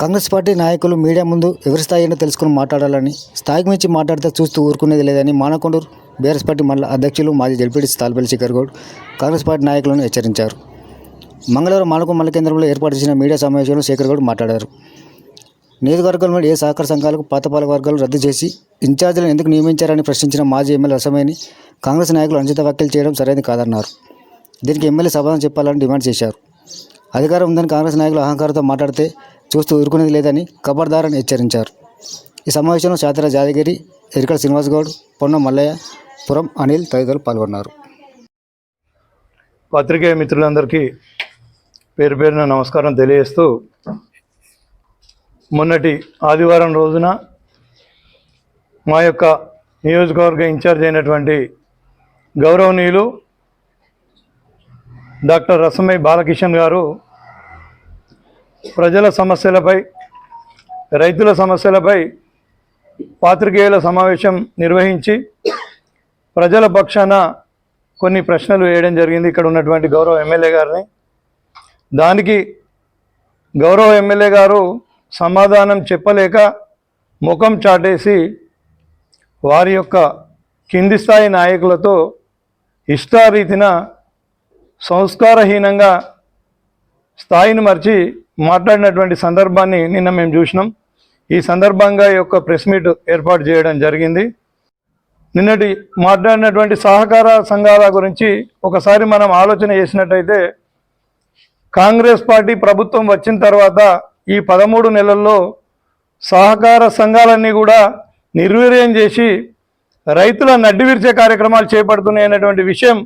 Congress party నాయకులు media ముందు ఎవరి స్థాయి ఏంటో తెలుసుకుని మాట్లాడాలని స్థాయికి మించి మాట్లాడితే చూస్తూ ఊరుకునేది లేదని మానకొండూరు బీఆర్ఎస్ పార్టీ మండల అధ్యక్షులు మాజీ జడ్పీటీసీ తాల్పల్లి శేఖర్ గౌడ్ కాంగ్రెస్ పార్టీ నాయకులను హెచ్చరించారు. మంగళవారం మానకొండ మల్ల కేంద్రంలో ఏర్పాటు చేసిన మీడియా సమావేశంలో శేఖర్ గౌడ్ మాట్లాడారు నియోజకవర్గంలో ఏ సహకార సంఘాలకు పాతపాలక వర్గాలు రద్దు చేసి ఇన్ఛార్జీలను ఎందుకు నియమించారని ప్రశ్నించిన మాజీ ఎమ్మెల్యే రసమేని కాంగ్రెస్ నాయకులు అనుచిత వ్యాఖ్యలు చేయడం సరైనది కాదన్నారు. దీనికి ఎమ్మెల్యే సమాధానం చెప్పాలని డిమాండ్ చేశారు. అధికారం ఉందని కాంగ్రెస్ నాయకులు అహంకారంతో మాట్లాడితే చూస్తూ ఊరుకునేది లేదని ఖబర్దారని హెచ్చరించారు. ఈ సమావేశంలో శాతర జాదగిరి ఎరికల శ్రీనివాస్ గౌడ్ పొన్నం మల్లయ్య పురం అనిల్ తదితరులు పాల్గొన్నారు. పత్రికేయ మిత్రులందరికీ పేరు పేరున నమస్కారం తెలియజేస్తూ మొన్నటి ఆదివారం రోజున మా యొక్క నియోజకవర్గ ఇన్ఛార్జ్ అయినటువంటి గౌరవనీయులు డాక్టర్ రసమై బాలకిషన్ గారు ప్రజల సమస్యలపై రైతుల సమస్యలపై పాత్రికేయుల సమావేశం నిర్వహించి ప్రజల పక్షాన కొన్ని ప్రశ్నలు వేయడం జరిగింది. ఇక్కడ ఉన్నటువంటి గౌరవ ఎమ్మెల్యే గారిని. దానికి గౌరవ ఎమ్మెల్యే గారు సమాధానం చెప్పలేక ముఖం చాటేసి వారి యొక్క కింది స్థాయి నాయకులతో ఇష్టారీతిన సంస్కారహీనంగా స్థాయిని మర్చి మాట్లాడినటువంటి సందర్భాన్ని నిన్న మేము చూసినాం. ఈ సందర్భంగా ఈ యొక్క ప్రెస్ మీట్ ఏర్పాటు చేయడం జరిగింది. నిన్నటి మాట్లాడినటువంటి సహకార సంఘాల గురించి ఒకసారి మనం ఆలోచన చేసినట్టయితే కాంగ్రెస్ పార్టీ ప్రభుత్వం వచ్చిన తర్వాత ఈ పదమూడు నెలల్లో సహకార సంఘాలన్నీ కూడా నిర్వీర్యం చేసి రైతుల నడ్డివిరిచే కార్యక్రమాలు చేపడుతున్నాయి అనేటువంటి విషయం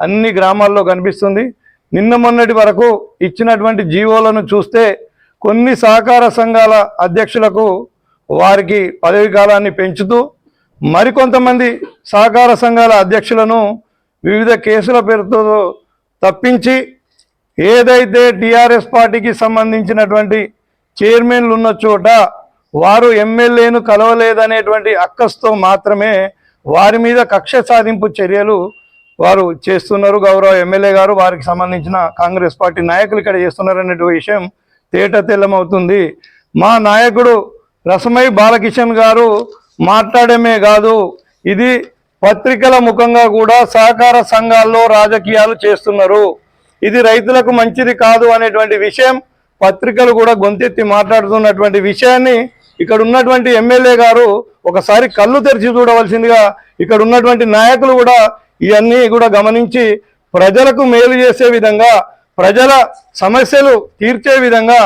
అన్ని గ్రామాల్లో కనిపిస్తుంది. నిన్న మొన్నటి వరకు ఇచ్చినటువంటి జీవోలను చూస్తే కొన్ని సహకార సంఘాల అధ్యక్షులకు వారికి పదవి కాలాన్ని పెంచుతూ మరికొంతమంది సహకార సంఘాల అధ్యక్షులను వివిధ కేసుల పేరుతో తప్పించి ఏదైతే టిఆర్ఎస్ పార్టీకి సంబంధించినటువంటి చైర్మన్లు ఉన్న చోట వారు ఎమ్మెల్యేను కలవలేదనేటువంటి అక్కస్తో మాత్రమే వారి మీద కక్ష సాధింపు చర్యలు వారు చేస్తున్నారు గౌరవ ఎమ్మెల్యే గారు వారికి సంబంధించిన కాంగ్రెస్ పార్టీ నాయకులు ఇక్కడ చేస్తున్నారు అనేటువంటి విషయం తేట తెల్లమవుతుంది. మా నాయకుడు రసమై బాలకిషన్ గారు మాట్లాడమే కాదు ఇది పత్రికల ముఖంగా కూడా సహకార సంఘాల్లో రాజకీయాలు చేస్తున్నారు. ఇది రైతులకు మంచిది కాదు అనేటువంటి విషయం పత్రికలు కూడా గొంతెత్తి మాట్లాడుతున్నటువంటి విషయాన్ని ఇక్కడ ఉన్నటువంటి ఎమ్మెల్యే గారు ఒకసారి కళ్ళు తెరిచి చూడవలసిందిగా ఇక్కడ ఉన్నటువంటి నాయకులు కూడా ఇవన్నీ కూడా గమనించి ప్రజలకు మేలు చేసే విధంగా ప్రజల సమస్యలు తీర్చే విధంగా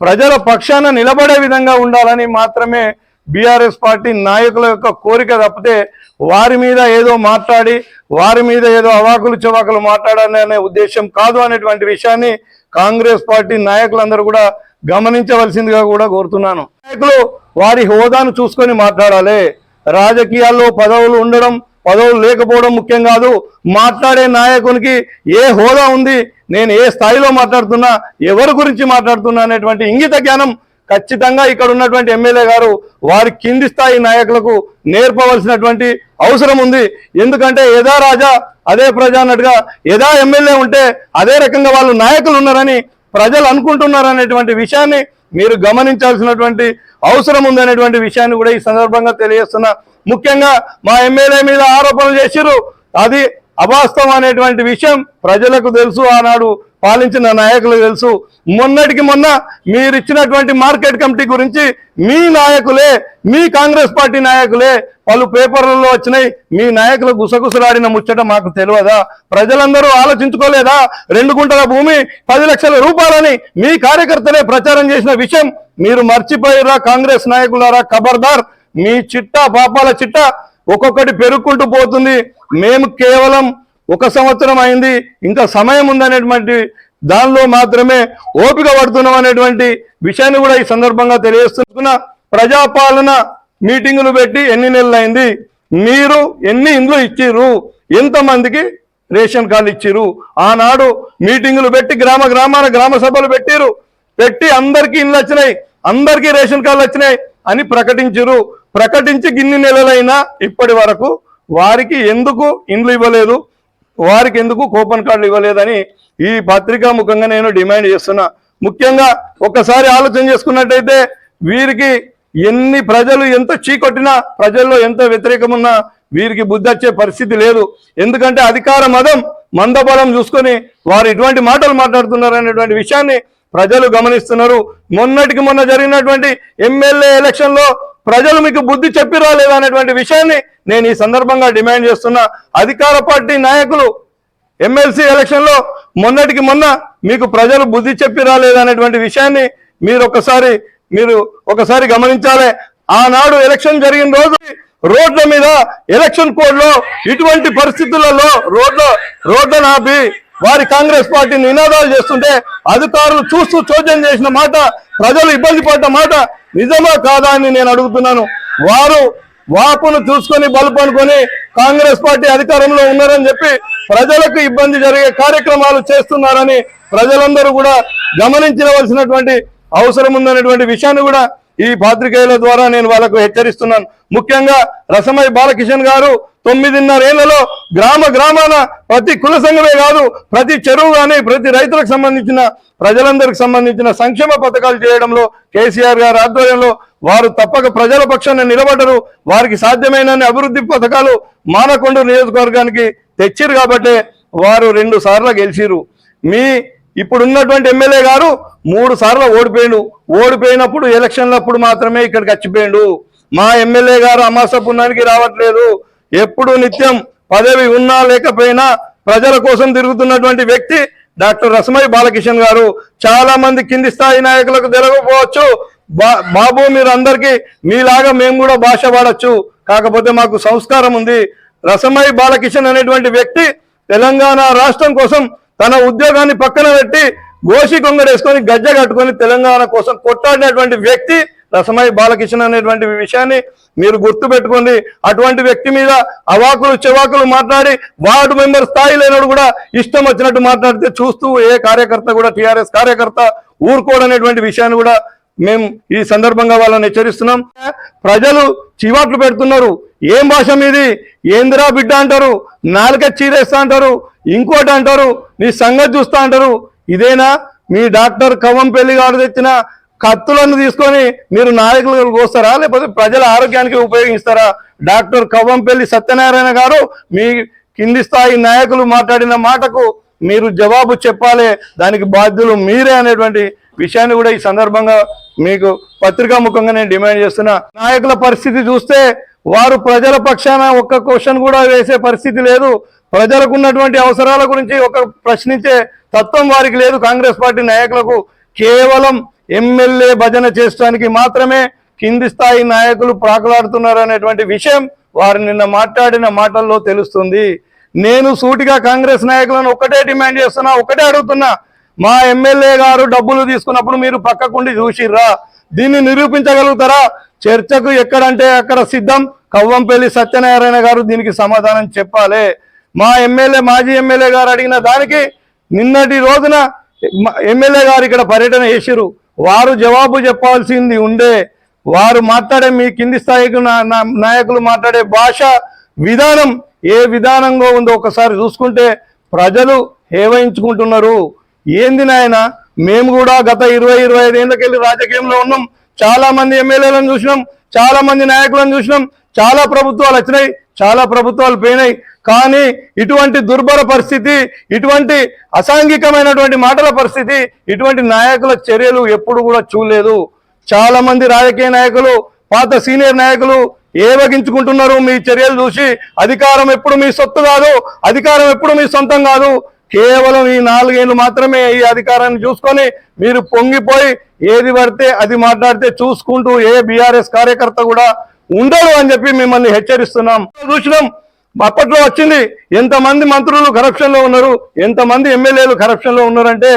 ప్రజల పక్షాన నిలబడే విధంగా ఉండాలని మాత్రమే బీఆర్ఎస్ పార్టీ నాయకుల యొక్క కోరిక తప్పితే వారి మీద ఏదో మాట్లాడి వారి మీద ఏదో అవాకులు చవాకులు మాట్లాడాలనే ఉద్దేశం కాదు అనేటువంటి విషయాన్ని కాంగ్రెస్ పార్టీ నాయకులందరూ కూడా గమనించవలసిందిగా కూడా కోరుతున్నాను. నాయకులు వారి హోదాను చూసుకొని మాట్లాడాలి. రాజకీయాల్లో పదవులు ఉండడం పదవులు లేకపోవడం ముఖ్యం కాదు. మాట్లాడే నాయకునికి ఏ హోదా ఉంది? నేను ఏ స్థాయిలో మాట్లాడుతున్నా? ఎవరి గురించి మాట్లాడుతున్నా అనేటువంటి ఇంగిత జ్ఞానం ఖచ్చితంగా ఇక్కడ ఉన్నటువంటి ఎమ్మెల్యే గారు వారి కింది స్థాయి నాయకులకు నేర్పవలసినటువంటి అవసరం ఉంది. ఎందుకంటే యథా రాజా అదే ప్రజా అన్నట్టుగా యథా ఎమ్మెల్యే ఉంటే అదే రకంగా వాళ్ళు నాయకులు ఉన్నారని ప్రజలు అనుకుంటున్నారనేటువంటి విషయాన్ని మీరు గమనించాల్సినటువంటి అవసరం ఉందనేటువంటి విషయాన్ని కూడా ఈ సందర్భంగా తెలియజేస్తున్నా. ముఖ్యంగా మా ఎమ్మెల్యే మీద ఆరోపణలు చేసిరు అది అవాస్తవం అనేటువంటి విషయం ప్రజలకు తెలుసు. ఆనాడు పాలించిన నాయకులు తెలుసు. మొన్నటికి మొన్న మీరు ఇచ్చినటువంటి మార్కెట్ కమిటీ గురించి మీ నాయకులే మీ కాంగ్రెస్ పార్టీ నాయకులే పలు పేపర్లలో వచ్చినాయి. మీ నాయకులు గుసగుసలాడిన ముచ్చట మాకు తెలియదా? ప్రజలందరూ ఆలోచించుకోలేదా? రెండు గుంటల భూమి పది లక్షల రూపాయలని మీ కార్యకర్తలే ప్రచారం చేసిన విషయం మీరు మర్చిపోయారా కాంగ్రెస్ నాయకులారా ఖబర్దార్ మీ చిట్టా పాపాల చిట్టా ఒక్కొక్కటి పెరుక్కుంటూ పోతుంది. మేము కేవలం ఒక సంవత్సరం అయింది. ఇంకా సమయం ఉందనేటువంటి దానిలో మాత్రమే ఓపిక పడుతున్నాం అనేటువంటి విషయాన్ని కూడా ఈ సందర్భంగా తెలియజేస్తున్న. ప్రజాపాలన మీటింగులు పెట్టి ఎన్ని నెలలు అయింది మీరు ఎన్ని ఇండ్లు ఇచ్చిర్రు? ఎంతమందికి రేషన్ కార్డు ఇచ్చిర్రు? ఆనాడు మీటింగులు పెట్టి గ్రామ గ్రామాన గ్రామ సభలు పెట్టిరు పెట్టి అందరికీ ఇండ్లు వచ్చినాయి. అందరికీ రేషన్ కార్డులు వచ్చినాయి అని ప్రకటించరు ప్రకటించి గిన్ని నెలలైనా ఇప్పటి వరకు వారికి ఎందుకు ఇండ్లు ఇవ్వలేదు? వారికి ఎందుకు కూపన్ కార్డులు ఇవ్వలేదని ఈ పత్రికా ముఖంగా నేను డిమాండ్ చేస్తున్నా. ముఖ్యంగా ఒక్కసారి ఆలోచన చేసుకున్నట్టయితే వీరికి ఎన్ని ప్రజలు ఎంత చీకొట్టినా ప్రజల్లో ఎంత వ్యతిరేకం ఉన్నా వీరికి బుద్ధి వచ్చే పరిస్థితి లేదు. ఎందుకంటే అధికార మదం మందబలం చూసుకొని వారు ఇటువంటి మాటలు మాట్లాడుతున్నారు అనేటువంటి విషయాన్ని ప్రజలు గమనిస్తున్నారు. మొన్నటికి మొన్న జరిగినటువంటి ఎమ్మెల్యే ఎలక్షన్లో ప్రజలు మీకు బుద్ధి చెప్పిరా లేదా అనేటువంటి విషయాన్ని నేను ఈ సందర్భంగా డిమాండ్ చేస్తున్నా. అధికార పార్టీ నాయకులు ఎమ్మెల్సీ ఎలక్షన్లో మొన్నటికి మొన్న మీకు ప్రజలు బుద్ధి చెప్పి రాలేదనేటువంటి విషయాన్ని మీరు ఒకసారి మీరు ఒకసారి గమనించాలి. ఆనాడు ఎలక్షన్ జరిగిన రోజు రోడ్ల మీద ఎలక్షన్ కోడ్లో ఇటువంటి పరిస్థితులలో రోడ్ల రోడ్లను ఆపి వారి కాంగ్రెస్ పార్టీని నినాదాలు చేస్తుంటే అధికారులు చూస్తూ చోద్యం చేసిన మాట ప్రజలు ఇబ్బంది పడ్డ మాట నిజమా కాదా అని నేను అడుగుతున్నాను. వారు వాపును చూసుకొని బలుపు అనుకొని కాంగ్రెస్ పార్టీ అధికారంలో ఉన్నారని చెప్పి ప్రజలకు ఇబ్బంది జరిగే కార్యక్రమాలు చేస్తున్నారని ప్రజలందరూ కూడా గమనించవలసినటువంటి అవసరం ఉందనేటువంటి విషయాన్ని కూడా ఈ పాత్రికేయుల ద్వారా నేను వాళ్ళకు హెచ్చరిస్తున్నాను. ముఖ్యంగా రసమై బాలకిషన్ గారు తొమ్మిదిన్నరేళ్ళలో గ్రామ గ్రామాన ప్రతి కుల సంఘమే కాదు ప్రతి చెరువు కానీ ప్రతి రైతులకు సంబంధించిన ప్రజలందరికి సంబంధించిన సంక్షేమ పథకాలు చేయడంలో కేసీఆర్ గారి ఆధ్వర్యంలో వారు తప్పక ప్రజల పక్షాన నిలబడరు. వారికి సాధ్యమైన అభివృద్ధి పథకాలు మానకొండ నియోజకవర్గానికి తెచ్చిరు కాబట్టి వారు రెండు సార్లు గెలిచిరు మీ ఇప్పుడున్నటువంటి ఎమ్మెల్యే గారు మూడు సార్లు ఓడిపోయిండు. ఓడిపోయినప్పుడు ఎలక్షన్లప్పుడు మాత్రమే ఇక్కడికి వచ్చిపోయిండు. మా ఎమ్మెల్యే గారు అమాస పుణ్యానికి రావట్లేదు. ఎప్పుడు నిత్యం పదవి ఉన్నా లేకపోయినా ప్రజల కోసం తిరుగుతున్నటువంటి వ్యక్తి డాక్టర్ రసమై బాలకిషన్ గారు. చాలా మంది కింది స్థాయి నాయకులకు తెలియకపోవచ్చు బా- బాబు మీరు అందరికీ మీలాగా మేము కూడా భాష వాడచ్చు. కాకపోతే మాకు సంస్కారం ఉంది. రసమై బాలకిషన్ అనేటువంటి వ్యక్తి తెలంగాణ రాష్ట్రం కోసం తన ఉద్యోగాన్ని పక్కన పెట్టి గోషి కొంగడేసుకొని గజ్జ కట్టుకొని తెలంగాణ కోసం కొట్టాడినటువంటి వ్యక్తి రసమై బాలకిషన్ అనేటువంటి విషయాన్ని మీరు గుర్తు పెట్టుకోండి అటువంటి వ్యక్తి మీద అవాకులు చెవాకులు మాట్లాడి వార్డు మెంబర్ స్థాయి లేనోడు కూడా ఇష్టం వచ్చినట్టు మాట్లాడితే చూస్తూ ఏ కార్యకర్త కూడా టీఆర్ఎస్ కార్యకర్త ఊరుకోడనేటువంటి విషయాన్ని కూడా మేము ఈ సందర్భంగా వాళ్ళని హెచ్చరిస్తున్నాం. ప్రజలు చివాట్లు పెడుతున్నారు. ఏం భాష మీది? ఏందిరా బిడ్డ అంటారు? నాలుక చీరేస్తా అంటారు. ఇంకోటి అంటారు నీ సంగతి చూస్తా అంటారు. ఇదేనా? మీ డాక్టర్ కవ్వంపల్లి గారు తెచ్చిన కత్తులను తీసుకొని మీరు నాయకులు కోస్తారా? లేకపోతే ప్రజల ఆరోగ్యానికి ఉపయోగిస్తారా? డాక్టర్ కవ్వంపల్లి సత్యనారాయణ గారు మీ కింది స్థాయి నాయకులు మాట్లాడిన మాటకు మీరు జవాబు చెప్పాలి. దానికి బాధ్యులు మీరే అనేటువంటి విషయాన్ని కూడా ఈ సందర్భంగా మీకు పత్రికా ముఖంగా నేను డిమాండ్ చేస్తున్నా. నాయకుల పరిస్థితి చూస్తే వారు ప్రజల పక్షాన ఒక్క క్వశ్చన్ కూడా వేసే పరిస్థితి లేదు. ప్రజలకు ఉన్నటువంటి అవసరాల గురించి ఒక ప్రశ్నించే తత్వం వారికి లేదు. కాంగ్రెస్ పార్టీ నాయకులకు కేవలం ఎమ్మెల్యే భజన చేసడానికి మాత్రమే కింది స్థాయి నాయకులు ప్రాకులాడుతున్నారు అనేటువంటి విషయం వారు నిన్న మాట్లాడిన మాటల్లో తెలుస్తుంది. నేను సూటిగా కాంగ్రెస్ నాయకులను ఒకటే డిమాండ్ చేస్తున్నా ఒకటే అడుగుతున్నా. మా ఎమ్మెల్యే గారు డబ్బులు తీసుకున్నప్పుడు మీరు పక్కకుండి చూసిర్రా? దీన్ని నిరూపించగలుగుతారా? చర్చకు ఎక్కడంటే అక్కడ సిద్ధం కవ్వంపల్లి సత్యనారాయణ గారు దీనికి సమాధానం చెప్పాలి. మా ఎమ్మెల్యే మాజీ ఎమ్మెల్యే గారు అడిగిన దానికి నిన్నటి రోజున ఎమ్మెల్యే గారు ఇక్కడ పర్యటన చేసిరు వారు జవాబు చెప్పాల్సింది ఉండే. వారు మాట్లాడే మీ కింది స్థాయికి నా- నాయకులు మాట్లాడే భాష విధానం ఏ విధానంగా ఉందో ఒకసారి చూసుకుంటే ప్రజలు హేవయించుకుంటున్నారు. ఏంది నాయన? మేము కూడా గత ఇరవై ఇరవై ఐదేళ్ళకెళ్ళి రాజకీయంలో ఉన్నాం. చాలా మంది ఎమ్మెల్యేలను చూసినాం. చాలా మంది నాయకులను చూసినాం. చాలా ప్రభుత్వాలు వచ్చినాయి. చాలా ప్రభుత్వాలు పోయినాయి. కానీ ఇటువంటి దుర్భర పరిస్థితి ఇటువంటి అసాంఘికమైనటువంటి మాటల పరిస్థితి ఇటువంటి నాయకుల చర్యలు ఎప్పుడు కూడా చూడలేదు. చాలా మంది రాజకీయ నాయకులు పాత సీనియర్ నాయకులు ఏవగించుకుంటున్నారు మీ చర్యలు చూసి అధికారం ఎప్పుడు మీ సొత్తు కాదు అధికారం ఎప్పుడు మీ సొంతం కాదు. కేవలం ఈ నాలుగేళ్ళు మాత్రమే ఈ అధికారాన్ని చూసుకొని మీరు పొంగిపోయి ఏది పడితే అది మాట్లాడితే చూసుకుంటూ ఏ బీఆర్ఎస్ కార్యకర్త కూడా ఉండడు అని చెప్పి మిమ్మల్ని హెచ్చరిస్తున్నాం. చూసినాం. అప్పట్లో వచ్చింది. ఎంతమంది మంత్రులు కరప్షన్లో ఉన్నారు? ఎంతమంది ఎమ్మెల్యేలు కరప్షన్లో ఉన్నారంటే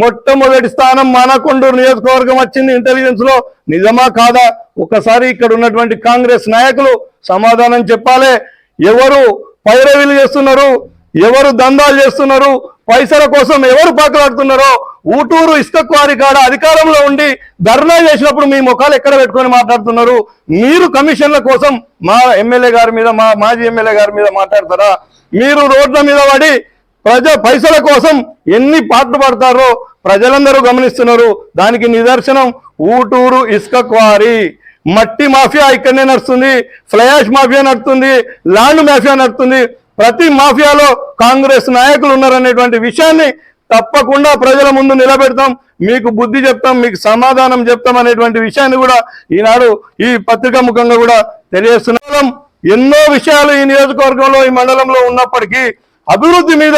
మొట్టమొదటి స్థానం మానకొండూరు నియోజకవర్గం వచ్చింది ఇంటెలిజెన్స్లో నిజమా కాదా? ఒకసారి ఇక్కడ ఉన్నటువంటి కాంగ్రెస్ నాయకులు సమాధానం చెప్పాలి. ఎవరు పైరవీలు చేస్తున్నారు? ఎవరు దందాలు చేస్తున్నారు? పైసల కోసం ఎవరు పాకులాడుతున్నారో ఊటూరు ఇసుక క్వారీ కాడ అధికారంలో ఉండి ధర్నా చేసినప్పుడు మీ ముఖాలు ఎక్కడ పెట్టుకొని మాట్లాడుతున్నారు? మీరు కమిషన్ల కోసం మా ఎమ్మెల్యే గారి మీద మా మాజీ ఎమ్మెల్యే గారి మీద మాట్లాడతారా? మీరు రోడ్ల మీద పడి ప్రజా పైసల కోసం ఎన్ని పాటలు పడతారో ప్రజలందరూ గమనిస్తున్నారు. దానికి నిదర్శనం ఊటూరు ఇసుక క్వారీ. మట్టి మాఫియా ఇక్కడనే నడుస్తుంది ఫ్లయాష్ మాఫియా నడుస్తుంది ల్యాండ్ మాఫియా నడుస్తుంది ప్రతి మాఫియాలో కాంగ్రెస్ నాయకులు ఉన్నారనేటువంటి విషయాన్ని తప్పకుండా ప్రజల ముందు నిలబెడతాం. మీకు బుద్ధి చెప్తాం మీకు సమాధానం చెప్తాం అనేటువంటి విషయాన్ని కూడా ఈనాడు ఈ పత్రికా ముఖంగా కూడా తెలియజేస్తున్నాం. ఎన్నో విషయాలు ఈ నియోజకవర్గంలో ఈ మండలంలో ఉన్నప్పటికీ అభివృద్ధి మీద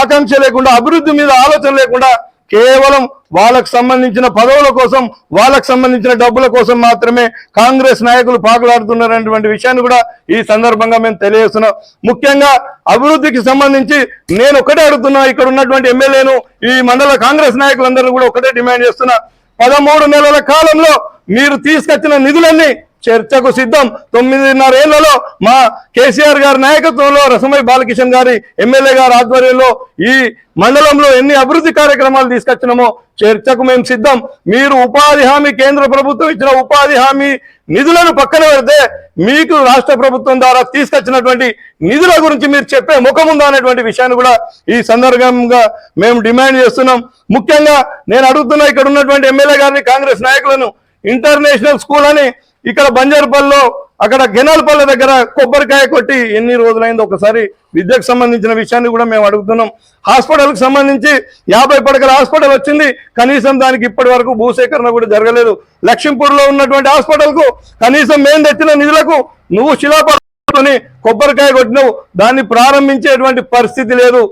ఆకాంక్ష లేకుండా అభివృద్ధి మీద ఆలోచన లేకుండా కేవలం వాళ్ళకు సంబంధించిన పదవుల కోసం వాళ్ళకు సంబంధించిన డబ్బుల కోసం మాత్రమే కాంగ్రెస్ నాయకులు పాకులాడుతున్నారనేటువంటి విషయాన్ని కూడా ఈ సందర్భంగా మేము తెలియజేస్తున్నాం. ముఖ్యంగా అభివృద్ధికి సంబంధించి నేను ఒకటే అడుగుతున్నా ఇక్కడ ఉన్నటువంటి ఎమ్మెల్యేను ఈ మండల కాంగ్రెస్ నాయకులందరూ కూడా ఒకటే డిమాండ్ చేస్తున్నా. పదమూడు నెలల కాలంలో మీరు తీసుకొచ్చిన నిధులన్నీ చర్చకు సిద్ధం. తొమ్మిదిన్నర ఏళ్ళలో మా కేసీఆర్ గారి నాయకత్వంలో రసమై బాలకిషన్ గారి ఎమ్మెల్యే గారి ఆధ్వర్యంలో ఈ మండలంలో ఎన్ని అభివృద్ధి కార్యక్రమాలు తీసుకొచ్చినామో చర్చకు మేము సిద్ధం. మీరు ఉపాధి హామీ కేంద్ర ప్రభుత్వం ఇచ్చిన ఉపాధి హామీ నిధులను పక్కన పెడితే మీకు రాష్ట్ర ప్రభుత్వం ద్వారా తీసుకొచ్చినటువంటి నిధుల గురించి మీరు చెప్పే ముఖముందా అనేటువంటి విషయాన్ని కూడా ఈ సందర్భంగా మేము డిమాండ్ చేస్తున్నాం. ముఖ్యంగా నేను అడుగుతున్నా ఇక్కడ ఉన్నటువంటి ఎమ్మెల్యే గారిని కాంగ్రెస్ నాయకులను ఇంటర్నేషనల్ స్కూల్ అని ఇక్కడ బంజారుపల్లిలో అక్కడ గెనాలపల్లి దగ్గర కొబ్బరికాయ కొట్టి ఎన్ని రోజులైందో ఒకసారి విద్యకు సంబంధించిన విషయాన్ని కూడా మేము అడుగుతున్నాం. హాస్పిటల్కి సంబంధించి యాభై పడకల హాస్పిటల్ వచ్చింది. కనీసం దానికి ఇప్పటి వరకు భూసేకరణ కూడా జరగలేదు. లక్ష్మీపూర్లో ఉన్నటువంటి హాస్పిటల్కు కనీసం మేము తెచ్చిన నిధులకు నువ్వు శిలాపని కొబ్బరికాయ కొట్టినవు. దాన్ని ప్రారంభించేటువంటి పరిస్థితి లేదు.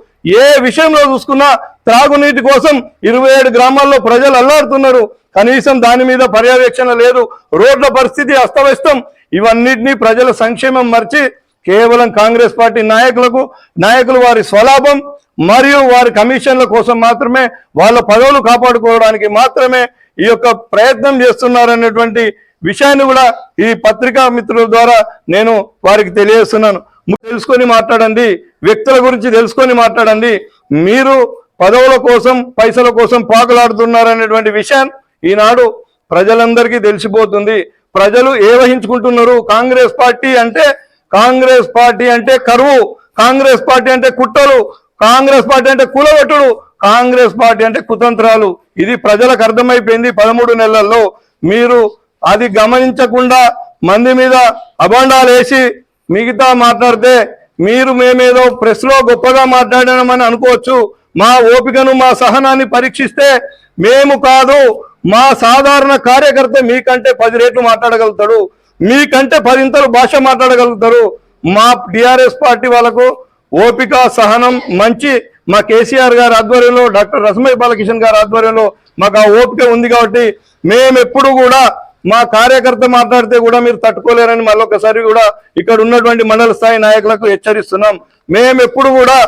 ఏ విషయంలో చూసుకున్నా త్రాగునీటి కోసం ఇరవై ఏడు గ్రామాల్లో ప్రజలు అల్లాడుతున్నారు కనీసం దాని మీద పర్యవేక్షణ లేదు. రోడ్ల పరిస్థితి అస్తవ్యస్తం. ఇవన్నిటినీ ప్రజల సంక్షేమం మర్చి కేవలం కాంగ్రెస్ పార్టీ నాయకులకు నాయకులు వారి స్వలాభం మరియు వారి కమిషన్ల కోసం మాత్రమే వాళ్ళ పదవులు కాపాడుకోవడానికి మాత్రమే ఈ యొక్క ప్రయత్నం చేస్తున్నారనేటువంటి విషయాన్ని కూడా ఈ పత్రికా మిత్రుల ద్వారా నేను వారికి తెలియజేస్తున్నాను. తెలుసుకొని మాట్లాడండి. వ్యక్తుల గురించి తెలుసుకొని మాట్లాడండి. మీరు పదవుల కోసం పైసల కోసం పాకులాడుతున్నారనేటువంటి విషయం ఈనాడు ప్రజలందరికీ తెలిసిపోతుంది. ప్రజలు ఏవహించుకుంటున్నారు కాంగ్రెస్ పార్టీ అంటే కాంగ్రెస్ పార్టీ అంటే కరువు. కాంగ్రెస్ పార్టీ అంటే కుట్రలు. కాంగ్రెస్ పార్టీ అంటే కులవటుడు. కాంగ్రెస్ పార్టీ అంటే కుతంత్రాలు. ఇది ప్రజలకు అర్థమైపోయింది పదమూడు నెలల్లో. మీరు అది గమనించకుండా మంది మీద అభండాలు వేసి మిగతా మాట్లాడితే మీరు మేమేదో ప్రెస్లో గొప్పగా మాట్లాడామని అనుకోవచ్చు. మా ఓపికను మా సహనాన్ని పరీక్షిస్తే మేము కాదు. మా సాధారణ కార్యకర్త మీకంటే పది రేట్లు మాట్లాడగలుగుతాడు మీకంటే పదింతలు భాష మాట్లాడగలుగుతారు. మా టిఆర్ఎస్ పార్టీ వాళ్ళకు ఓపిక సహనం మంచి మా కేసీఆర్ గారి ఆధ్వర్యంలో డాక్టర్ రసమయ్య బాలకిషన్ గారి ఆధ్వర్యంలో మాకు ఆ ఓపిక ఉంది కాబట్టి మేము ఎప్పుడు కూడా మా కార్యకర్త మాట్లాడితే కూడా మీరు తట్టుకోలేరని మళ్ళొకసారి కూడా ఇక్కడ ఉన్నటువంటి మండల స్థాయి నాయకులకు హెచ్చరిస్తున్నాం. మేము ఎప్పుడు కూడా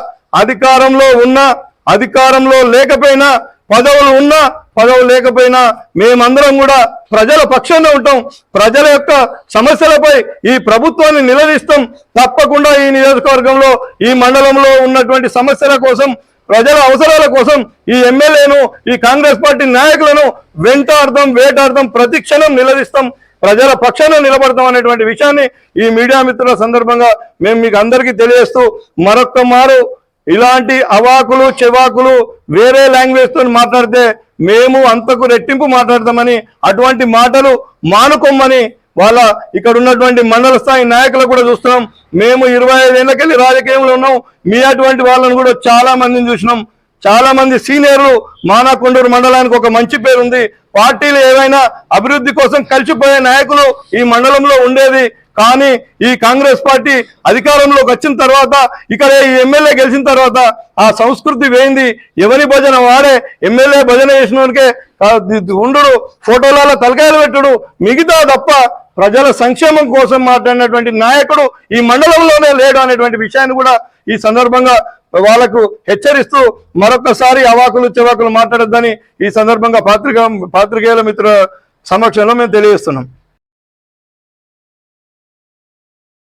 అధికారంలో ఉన్నా అధికారంలో లేకపోయినా పదవులు ఉన్నా పదవులు లేకపోయినా మేమందరం కూడా ప్రజల పక్షంలో ఉంటాం. ప్రజల యొక్క సమస్యలపై ఈ ప్రభుత్వాన్ని నిలదీస్తాం. తప్పకుండా ఈ నియోజకవర్గంలో ఈ మండలంలో ఉన్నటువంటి సమస్యల కోసం ప్రజల అవసరాల కోసం ఈ ఎమ్మెల్యేను ఈ కాంగ్రెస్ పార్టీ నాయకులను వెంటాడతాం వేటాడతాం ప్రతి క్షణం నిలదీస్తాం. ప్రజల పక్షాన నిలబడతాం అనేటువంటి విషయాన్ని ఈ మీడియా మిత్రుల సందర్భంగా మేము మీకు అందరికీ తెలియజేస్తూ మరొక్క మారు ఇలాంటి అవాకులు చెవాకులు వేరే లాంగ్వేజ్తో మాట్లాడితే మేము అంతకు రెట్టింపు మాట్లాడతామని అటువంటి మాటలు మానుకోమని వాళ్ళ ఇక్కడ ఉన్నటువంటి మండల స్థాయి నాయకులు కూడా చూస్తున్నాం. మేము ఇరవై ఐదేళ్ళకెళ్ళి రాజకీయంలో ఉన్నాం. మీ అటువంటి వాళ్ళని కూడా చాలా మందిని చూసినాం. చాలా మంది సీనియర్లు మానాకొండూరు మండలానికి ఒక మంచి పేరు ఉంది పార్టీలు ఏవైనా అభివృద్ధి కోసం కలిసిపోయే నాయకులు ఈ మండలంలో ఉండేది. కానీ ఈ కాంగ్రెస్ పార్టీ అధికారంలోకి వచ్చిన తర్వాత ఇక్కడ ఈ ఎమ్మెల్యే గెలిచిన తర్వాత ఆ సంస్కృతి వేయింది ఎవరి భజన వాడే ఎమ్మెల్యే భజన చేసినోనికే ఉండు ఫోటోలలో తలకాయలు పెట్టుడు. మిగతా తప్ప ప్రజల సంక్షేమం కోసం మాట్లాడినటువంటి నాయకుడు ఈ మండలంలోనే లేడు అనేటువంటి విషయాన్ని కూడా ఈ సందర్భంగా వాళ్ళకు హెచ్చరిస్తూ మరొకసారి అవాకులు చెవాకులు మాట్లాడొద్దని ఈ సందర్భంగా పాత్రిక పాత్రికేయుల మిత్రుల సమక్షంలో మేము తెలియజేస్తున్నాం.